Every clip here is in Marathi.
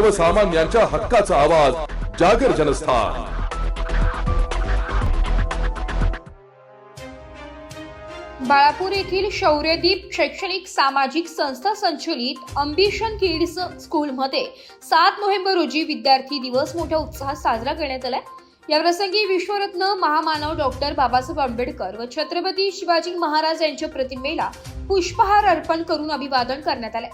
सर्वसामान्यांच्या हक्काचा आवाज जागर जनस्थान. बाळापूर येथील शौर्यदीप शैक्षणिक सामाजिक संस्था संचलित अंबिशन किड्स स्कूलमध्ये सात नोव्हेंबर रोजी विद्यार्थी दिवस मोठ्या उत्साहात साजरा करण्यात आलाय. या प्रसंगी विश्वरत्न महामानव डॉक्टर बाबासाहेब आंबेडकर व छत्रपती शिवाजी महाराज यांच्या प्रतिमेला पुष्पहार अर्पण करून अभिवादन करण्यात आले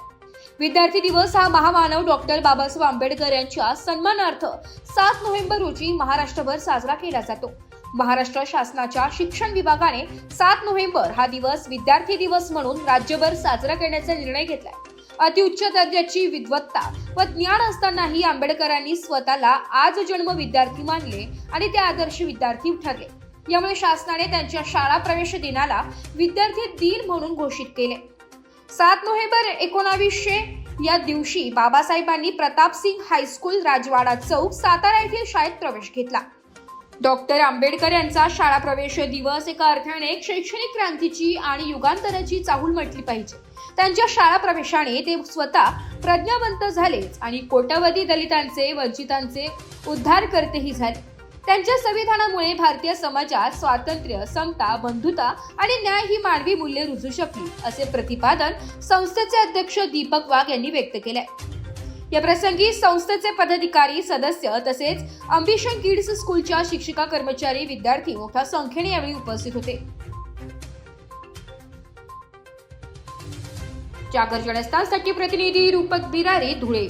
विद्यार्थी दिवस हा महामानव डॉक्टर बाबासाहेब आंबेडकर यांच्या सन्मानार्थ सात नोव्हेंबर रोजी महाराष्ट्रभर साजरा केला जातो. महाराष्ट्र शासनाच्या शिक्षण विभागाने सात नोव्हेंबर हा दिवस विद्यार्थी दिवस म्हणून राज्यभर साजरा करण्याचा निर्णय घेतलाय. अतिउच्च दर्जाची विद्वत्ता व ज्ञान असतानाही आंबेडकरांनी स्वतःला आज जन्म विद्यार्थी मानले आणि ते आदर्श विद्यार्थी ठरले. यामुळे शासनाने त्यांच्या शाळा प्रवेश दिनाला विद्यार्थी दिन म्हणून घोषित केले. सात नोव्हेंबर एकोणावीसशे या दिवशी बाबासाहेबांनी प्रतापसिंग हायस्कूल राजवाडा चौक सातारा येथील शाळेत प्रवेश घेतला. डॉक्टर आंबेडकर यांचा शाळा प्रवेश दिवस एका अर्थाने एक शैक्षणिक क्रांतीची आणि युगांतराची चाहूल म्हटली पाहिजे. त्यांच्या शाळा प्रवेशाने ते स्वतः प्रज्ञावंत झालेच आणि कोट्यवधी दलितांचे वंचितांचे उद्धारकर्तेही झाले. त्यांच्या संविधानामुळे भारतीय समाजात स्वातंत्र्य समता बंधुता आणि न्याय ही मानवी मूल्ये रुजू शकली असे प्रतिपादन संस्थेचे अध्यक्ष दीपक वाघ यांनी व्यक्त केले या प्रसंगी संस्थेचे पदाधिकारी सदस्य तसेच अंबिशन किड्स स्कूलच्या शिक्षिका कर्मचारी विद्यार्थी मोठ्या संख्येने यावेळी उपस्थित होते. जागर जनस्थानसाठी प्रतिनिधी रूपक बिरारी धुळे.